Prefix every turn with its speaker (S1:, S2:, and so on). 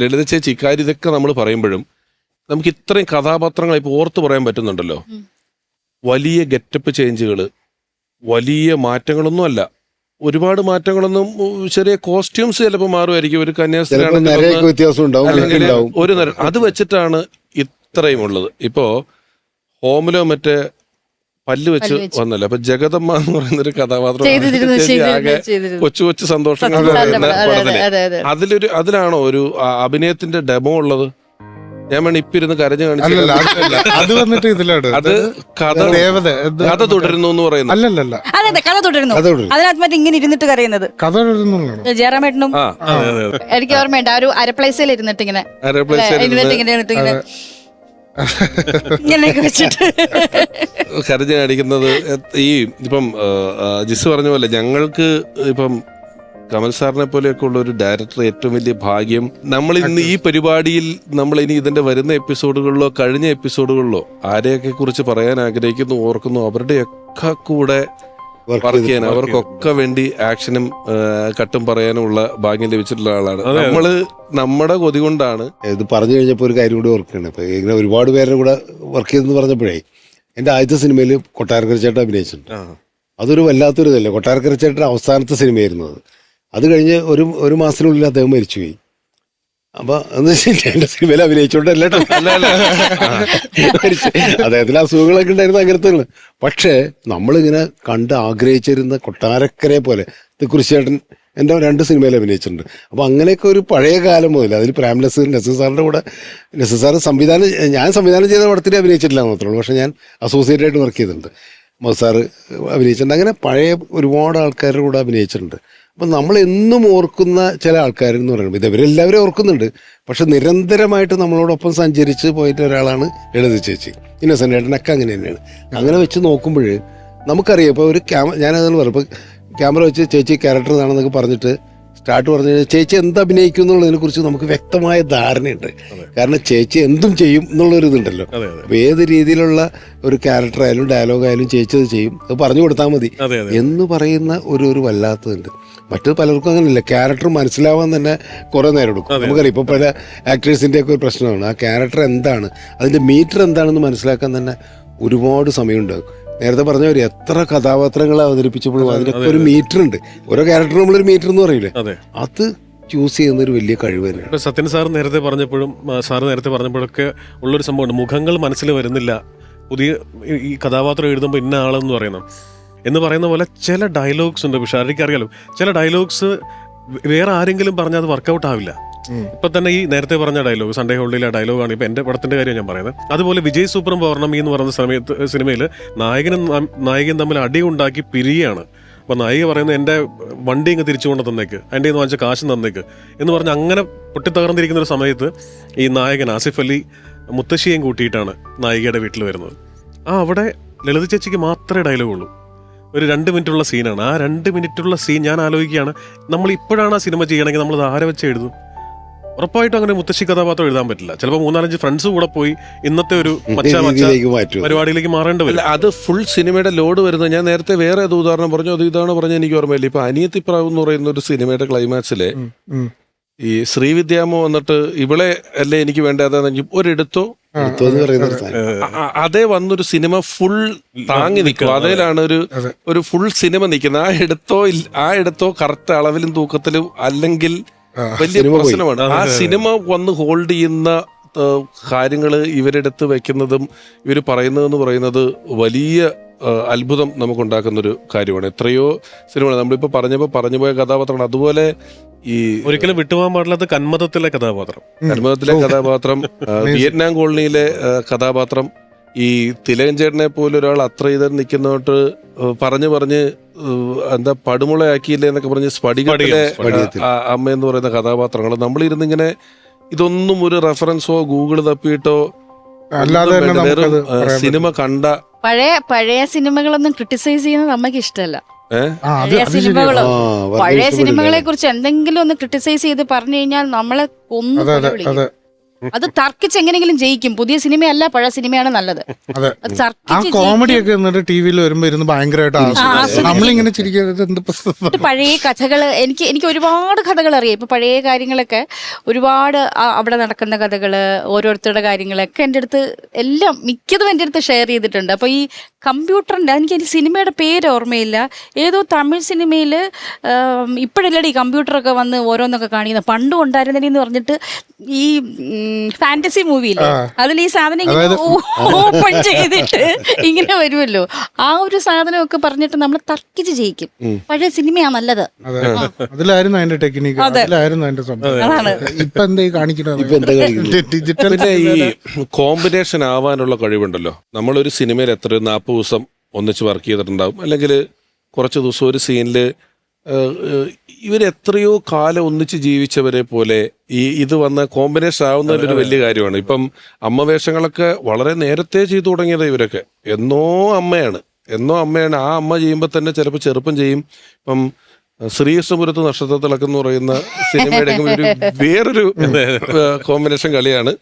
S1: ലളിത ചേച്ചി ഇക്കാര്യം ഇതൊക്കെ നമ്മൾ പറയുമ്പോഴും നമുക്ക് ഇത്രയും കഥാപാത്രങ്ങൾ ഇപ്പോൾ ഓർത്ത് പറയാൻ പറ്റുന്നുണ്ടല്ലോ. വലിയ ഗെറ്റപ്പ് ചേഞ്ചുകൾ വലിയ മാറ്റങ്ങളൊന്നും അല്ല. ഒരുപാട് മാറ്റങ്ങളൊന്നും ചെറിയ കോസ്റ്റ്യൂംസ് ചിലപ്പോൾ മാറുമായിരിക്കും. ഒരു
S2: കന്യാസ്ത്രീ
S1: ഒരു നേരം അത് വെച്ചിട്ടാണ് ഇത്രയും ഉള്ളത് ഇപ്പോൾ ഹോമിലോ മറ്റേ പല്ല് വെച്ച്. വന്നല്ലോ? അപ്പൊ ജഗതമ്മ എന്ന് പറയുന്ന ഒരു കഥാപാത്രം ആകെ കൊച്ചു കൊച്ചു സന്തോഷങ്ങൾ. അതിലൊരു അതിലാണോ ഒരു അഭിനയത്തിന്റെ ഡെമോ ഉള്ളത്? ഞാൻ വേണം ഇപ്പൊ ഇരുന്ന് കരഞ്ഞു
S3: അല്ലല്ല
S1: കാണിച്ചു
S3: അത് വന്നിട്ട് ഇതിലാണ്
S1: അത് കഥ
S3: ദേവത
S1: കഥ തുടരുന്നു എന്ന്
S4: അതെ അതെ കഥ തുടരുന്നു. അതിനകത്ത് മറ്റേ ഇങ്ങനെ ഇരുന്നിട്ട് കരയുന്നത്.
S3: കഥ തുടരുന്നു
S4: ജയറാമേട്ടനും. എനിക്ക് ഓർമ്മയുണ്ട് ആ ഒരു അരപ്ലേസിൽ ഇരുന്നിട്ട് ഇങ്ങനെ
S1: ആരെ place
S4: ഇരുന്നിട്ട് ഇങ്ങനെ ഇരുന്നിട്ട് ഇങ്ങനെ ഇങ്ങനെയൊക്കെ വെച്ചിട്ട്.
S1: കാണിക്കുന്നത് ഈ ഇപ്പം ജിസ് പറഞ്ഞ പോലെ ഞങ്ങൾക്ക് ഇപ്പം കമൽ സാറിനെ പോലെയൊക്കെ ഉള്ള ഒരു ഡയറക്ടർ ഏറ്റവും വലിയ ഭാഗ്യം നമ്മൾ ഇന്ന് ഈ പരിപാടിയിൽ നമ്മൾ ഇനി ഇതിന്റെ വരുന്ന എപ്പിസോഡുകളിലോ കഴിഞ്ഞ എപ്പിസോഡുകളിലോ ആരെയൊക്കെ കുറിച്ച് പറയാൻ ആഗ്രഹിക്കുന്നു ഓർക്കുന്നു അവരുടെയൊക്കെ കൂടെ വർക്ക് ചെയ്യാൻ അവർക്കൊക്കെ വേണ്ടി ആക്ഷനും കട്ടും കട്ടും പറയാനുമുള്ള ഭാഗ്യം ലഭിച്ചിട്ടുള്ള ആളാണ്. നമ്മൾ നമ്മുടെ കൊതി കൊണ്ടാണ്.
S2: ഇത് പറഞ്ഞു കഴിഞ്ഞപ്പോൾ ഒരു കാര്യം കൂടി ഓർക്കുകയാണ് ഇപ്പൊ ഇങ്ങനെ ഒരുപാട് പേരുടെ കൂടെ വർക്ക് ചെയ്തെന്ന് പറഞ്ഞപ്പോഴേ എന്റെ ആദ്യത്തെ സിനിമയിൽ കൊട്ടാരക്കര ചേട്ടൻ അഭിനയിച്ചിട്ടുണ്ട്. അതൊരു വല്ലാത്തൊരു ഇതല്ലേ കൊട്ടാരക്കര ചേട്ടൻ അവസാനത്തെ സിനിമയായിരുന്നു അത്. അത് കഴിഞ്ഞ് ഒരു ഒരു മാസത്തിനുള്ളിൽ അദ്ദേഹം മരിച്ചുപോയി. അപ്പൊ എന്ന് വെച്ചാൽ സിനിമയിൽ അഭിനയിച്ചോണ്ടല്ല. അദ്ദേഹത്തിന് അസുഖങ്ങളൊക്കെ ഉണ്ടായിരുന്നു അങ്ങനത്തെ പക്ഷേ നമ്മളിങ്ങനെ കണ്ട് ആഗ്രഹിച്ചിരുന്ന കൊട്ടാരക്കരെ പോലെ കുറിച്ചേട്ടൻ എന്റെ രണ്ട് സിനിമയിൽ അഭിനയിച്ചിട്ടുണ്ട്. അപ്പോൾ അങ്ങനെയൊക്കെ ഒരു പഴയ കാലം മുതൽ അതിൽ പ്രേം നസീർ നസീർ സാറിന്റെ കൂടെ നസീർ സാർ സംവിധാനം ഞാൻ സംവിധാനം ചെയ്ത പടത്തിൽ അഭിനയിച്ചിട്ടില്ല മാത്രമേ ഉള്ളൂ. പക്ഷേ ഞാൻ അസോസിയേറ്റ് ആയിട്ട് വർക്ക് ചെയ്തിട്ടുണ്ട്. മസാറ് അഭിനയിച്ചിട്ടുണ്ട്. അങ്ങനെ പഴയ ഒരുപാട് ആൾക്കാരുടെ കൂടെ അഭിനയിച്ചിട്ടുണ്ട്. അപ്പം നമ്മൾ എന്നും ഓർക്കുന്ന ചില ആൾക്കാർ പറയുന്നത് ഇതവരെല്ലാവരും ഓർക്കുന്നുണ്ട്. പക്ഷെ നിരന്തരമായിട്ട് നമ്മളോടൊപ്പം സഞ്ചരിച്ച് പോയിട്ട് ഒരാളാണ് ലളിത ചേച്ചി. ഇന്നസെന്റ് ഏട്ടനൊക്കെ അങ്ങനെ തന്നെയാണ്. അങ്ങനെ വെച്ച് നോക്കുമ്പോൾ നമുക്കറിയാം ഇപ്പോൾ ഒരു ക്യാമ ഞാനതെന്ന് പറയും ഇപ്പോൾ ക്യാമറ വെച്ച് ചേച്ചി ക്യാരക്ടർ ഇതാണെന്നൊക്കെ പറഞ്ഞിട്ട് സ്റ്റാർട്ട് പറഞ്ഞു കഴിഞ്ഞാൽ ചേച്ചി എന്ത് അഭിനയിക്കും എന്നുള്ളതിനെ കുറിച്ച് നമുക്ക് വ്യക്തമായ ധാരണയുണ്ട്. കാരണം ചേച്ചി എന്തും ചെയ്യും എന്നുള്ളൊരു ഇതുണ്ടല്ലോ അപ്പൊ ഏത് രീതിയിലുള്ള ഒരു ക്യാരക്ടർ ആയാലും ഡയലോഗ് ആയാലും ചേച്ചി അത് ചെയ്യും. അത് പറഞ്ഞു കൊടുത്താൽ മതി. എന്ന് പറയുന്ന ഒരു ഒരു വല്ലാത്തതുണ്ട്. മറ്റു പലർക്കും അങ്ങനെയല്ല. ക്യാരക്ടർ മനസ്സിലാവാൻ തന്നെ കുറേ നേരം എടുക്കും. നമുക്കറിയാം ഇപ്പോൾ പല ആക്ടേഴ്സിന്റെ ഒക്കെ ഒരു പ്രശ്നമാണ്. ആ ക്യാരക്ടർ എന്താണ്? അതിന്റെ മീറ്റർ എന്താണെന്ന് മനസ്സിലാക്കാൻ തന്നെ ഒരുപാട് സമയമുണ്ടാകും. നേരത്തെ പറഞ്ഞ ഒരു എത്ര കഥാപാത്രങ്ങൾ അവതരിപ്പിച്ചപ്പോഴും അതിനൊക്കെ ഒരു മീറ്റർ ഉണ്ട് ഓരോ ക്യാരക്ടർ നമ്മളൊരു മീറ്റർ എന്ന് പറയില്ലേ
S5: അതെ.
S2: ചൂസ് ചെയ്യുന്ന ഒരു വലിയ കഴിവ് തന്നെയാണ്.
S5: ഇപ്പൊ സത്യൻ സാർ നേരത്തെ പറഞ്ഞപ്പോഴും സാർ നേരത്തെ പറഞ്ഞപ്പോഴൊക്കെ ഉള്ളൊരു സംഭവമുണ്ട്. മുഖങ്ങൾ മനസ്സിൽ വരുന്നില്ല. പുതിയ ഈ- കഥാപാത്രം എഴുതുമ്പോൾ ഇന്ന ആളെന്ന് പറയുന്നത്. എന്ന് പറയുന്ന പോലെ ചില ഡയലോഗ്സ് ഉണ്ട്. പക്ഷേ ആർക്കും അറിയാലോ? ചില ഡയലോഗ്സ് വേറെ ആരെങ്കിലും പറഞ്ഞാൽ അത് വർക്കൗട്ട് ആവില്ല. ഇപ്പൊ തന്നെ ഈ നേരത്തെ പറഞ്ഞ ഡയലോഗ് സൺഡേ ഹോളിഡേയിലെ ഡയലോഗാണ് ഇപ്പൊ എന്റെ പടത്തിന്റെ കാര്യം ഞാൻ പറയുന്നത്. അതുപോലെ വിജയ് സൂപ്പറും പൗർണമി എന്ന് പറയുന്ന സമയത്ത് സിനിമയിൽ നായകനും നായകൻ തമ്മിൽ അടി ഉണ്ടാക്കി പിരിയാണ്. അപ്പൊ നായിക പറയുന്നത് എന്റെ വണ്ടി ഇങ്ങ് തിരിച്ചു കൊണ്ട് തന്നേക്ക് എന്റെ നിന്ന് വാങ്ങിച്ച കാശ് തന്നേക്ക് എന്ന് പറഞ്ഞ് അങ്ങനെ പൊട്ടിത്തകർന്നിരിക്കുന്ന ഒരു സമയത്ത് ഈ നായകൻ ആസിഫ് അലി മുത്തശ്ശിയെയും കൂട്ടിയിട്ടാണ് നായികയുടെ വീട്ടിൽ വരുന്നത്. ആ അവിടെ ലളിത ചേച്ചിക്ക് മാത്രമേ ഡയലോഗ് ഉള്ളൂ. ഒരു രണ്ട് മിനിറ്റുള്ള സീനാണ് ആ രണ്ട് മിനിറ്റുള്ള സീൻ ഞാൻ ആലോചിക്കുകയാണ് നമ്മൾ ഇപ്പോഴാണ് ആ സിനിമ ചെയ്യണമെങ്കിൽ നമ്മൾ ആരെ വെച്ച് എഴുതും? ഉറപ്പായിട്ടും അങ്ങനെ മുത്തശ്ശി കഥാപാത്രം എഴുതാൻ പറ്റില്ല. ചിലപ്പോൾ മൂന്നാലഞ്ച് ഫ്രണ്ട്സ് കൂടെ പോയി ഇന്നത്തെ ഒരു മച്ച മച്ച
S2: രീതിയിലേക്ക് മാറ്റും.
S5: പരിപാടിയിലേക്ക് മാറേണ്ടി
S1: അല്ല
S5: വരും
S1: അത് ഫുൾ സിനിമയുടെ ലോഡ് വരുന്നത് ഞാൻ നേരത്തെ വേറെ ഏത് ഉദാഹരണം പറഞ്ഞു. അത് ഇതാണ് പറഞ്ഞ എനിക്ക് ഓർമ്മയില്ല. ഇപ്പൊ അനിയത്തിപ്രാവ് എന്ന് പറയുന്ന ഒരു സിനിമയുടെ ക്ലൈമാക്സിലെ ഈ ശ്രീവിദ്യാമോ വന്നിട്ട് ഇവിടെ അല്ലേ എനിക്ക് വേണ്ടതെന്ന് ഒരിടത്തോ?
S2: എടുത്തു എന്ന് പറയുന്ന ഒരു സാധനം.
S1: അ- അ- അതേ വന്നൊരു സിനിമ ഫുൾ താങ്ങി നിൽക്കും. അതേലാണ് ഒരു ഒരു ഫുൾ സിനിമ നിൽക്കുന്നത്. ആ എടുത്തോ ഇൽ- ആ എടുത്തോ കറക്റ്റ് അളവിലും തൂക്കത്തിലും അല്ലെങ്കിൽ വലിയ
S2: സിനിമ.
S1: പ്രശ്നമാണ്. ആ സിനിമ വന്ന് ഹോൾഡ് ചെയ്യുന്ന കാര്യങ്ങൾ കാര്യങ്ങൾ ഇവരെടുത്ത് വെക്കുന്നതും ഇവർ പറയുന്നതെന്ന് പറയുന്നത് വലിയ അത്ഭുതം നമുക്കുണ്ടാക്കുന്നൊരു കാര്യമാണ്. എത്രയോ സിനിമകൾ നമ്മളിപ്പോൾ പറഞ്ഞപ്പോൾ പറഞ്ഞു പോയ കഥാപാത്രമാണ് അതുപോലെ ഈ
S5: ഒരിക്കലും വിട്ടുപോകാൻ പാടില്ലാത്ത കന്മതത്തിലെ കഥാപാത്രം.
S1: കന്മതത്തിലെ കഥാപാത്രം വിയറ്റ്നാം കോളനിയിലെ കഥാപാത്രം ഈ തിലകൻ ചേട്ടനെ പോലെ ഒരാൾ അത്ര ചെയ്ത് നിൽക്കുന്നോട്ട് പറഞ്ഞു പറഞ്ഞ് എന്താ പടുമുളയാക്കിയില്ലേ എന്നൊക്കെ പറഞ്ഞ് സ്ഫടികത്തിലെ അമ്മ എന്ന് പറയുന്ന കഥാപാത്രങ്ങൾ. നമ്മളിരുന്നിങ്ങനെ ഇതൊന്നും ഒരു റെഫറൻസോ ഗൂഗിൾ തപ്പിയിട്ടോ
S3: അല്ലാതെ
S1: സിനിമ കണ്ട
S4: പഴയ പഴയ സിനിമകളൊന്നും ക്രിട്ടിസൈസ് ചെയ്യുന്നത് നമുക്ക് ഇഷ്ടമല്ല.
S3: ആ
S4: പഴയ.
S2: സിനിമകൾ.
S4: പഴയ സിനിമകളെ കുറിച്ച് എന്തെങ്കിലും ഒന്ന് ക്രിട്ടിസൈസ് ചെയ്ത് പറഞ്ഞു കഴിഞ്ഞാൽ നമ്മളെ കൊന്നു
S3: അതെ
S4: തർക്കിച്ച് എങ്ങനെയെങ്കിലും ജയിക്കും. പുതിയ സിനിമയല്ല പഴയ സിനിമയാണ് നല്ലത്.
S3: അതെ. ആ
S4: തർക്കിച്ച്
S3: കോമഡി ഒക്കെ എന്നിട്ട് ടി വിയിൽ വരുമ്പോ ഇരുന്ന് ഭയങ്കരമായിട്ട് ആസ്വദിക്കും. നമ്മളിങ്ങനെ ചിരിക്കരുത് എന്ത് പ്രശ്നം?
S4: പഴയ കഥകൾ എനിക്ക് എനിക്ക് ഒരുപാട് കഥകൾ അറിയാം. ഇപ്പൊ പഴയ കാര്യങ്ങളൊക്കെ ഒരുപാട് ആ- അവിടെ നടക്കുന്ന കഥകൾ ഓരോരുത്തരുടെ കാര്യങ്ങളൊക്കെ എന്റെ അടുത്ത് എല്ലാം മിക്കതും എന്റെ അടുത്ത് ഷെയർ ചെയ്തിട്ടുണ്ട്. അപ്പൊ ഈ കമ്പ്യൂട്ടറിന്റെ എനിക്ക് എനിക്ക് സിനിമയുടെ പേര് ഓർമ്മയില്ല. ഏതോ തമിഴ് സിനിമയിൽ ഇപ്പോഴല്ലടി കമ്പ്യൂട്ടറൊക്കെ വന്ന് ഓരോന്നൊക്കെ കാണിക്കുന്നത് പണ്ടും ഉണ്ടായിരുന്നടി എന്ന് പറഞ്ഞിട്ട് ഈ ഫാന്റസി മൂവിയില്ലേ അതിൽ ഈ സാധനം ഇങ്ങനെ ഓപ്പൺ ചെയ്തിട്ട് ഇങ്ങനെ വരുമല്ലോ. ആ ഒരു സാധനമൊക്കെ പറഞ്ഞിട്ട് നമ്മൾ തർക്കിച്ച് ജയിക്കും. പഴയ സിനിമയാ നല്ലത്.
S3: അതെ. അതിലായിരുന്നു അതിന്റെ ടെക്നിക്ക് അതിലായിരുന്നു അതിന്റെ സംഭവം
S4: അതാണ്.
S3: ഇപ്പൊ എന്താ ഈ കാണിക്കുന്നത്?
S2: ഇപ്പൊ
S3: ഡിജിറ്റൽ
S1: ഈ കോമ്പിനേഷൻ ആവാനുള്ള കഴിവുണ്ടല്ലോ. നമ്മളൊരു സിനിമയിൽ എത്ര നാൽപ്പത് ദിവസം ഒന്നിച്ച് വർക്ക് ചെയ്തിട്ടുണ്ടാവും. അല്ലെങ്കിൽ കുറച്ച് ദിവസം ഒരു സീനിൽ ഇവരെത്രയോ കാലം ഒന്നിച്ച് ജീവിച്ചവരെ പോലെ ഈ ഇത് വന്ന കോമ്പിനേഷൻ ആവുന്നതിലൊരു വലിയ കാര്യമാണ്. ഇപ്പം അമ്മ വേഷങ്ങളൊക്കെ വളരെ നേരത്തെ ചെയ്തു തുടങ്ങിയത് ഇവരൊക്കെ. എന്നോ അമ്മയാണ്. എന്നോ അമ്മയാണ്. ആ അമ്മ ചെയ്യുമ്പോൾ തന്നെ ചിലപ്പോൾ ചെറുപ്പം ചെയ്യും. ഇപ്പം ശ്രീകൃഷ്ണപുരത്ത് നക്ഷത്രത്തിളക്കം എന്ന് പറയുന്ന സിനിമയുടെ ഒരു വേറൊരു കോമ്പിനേഷൻ കളിയാണ്.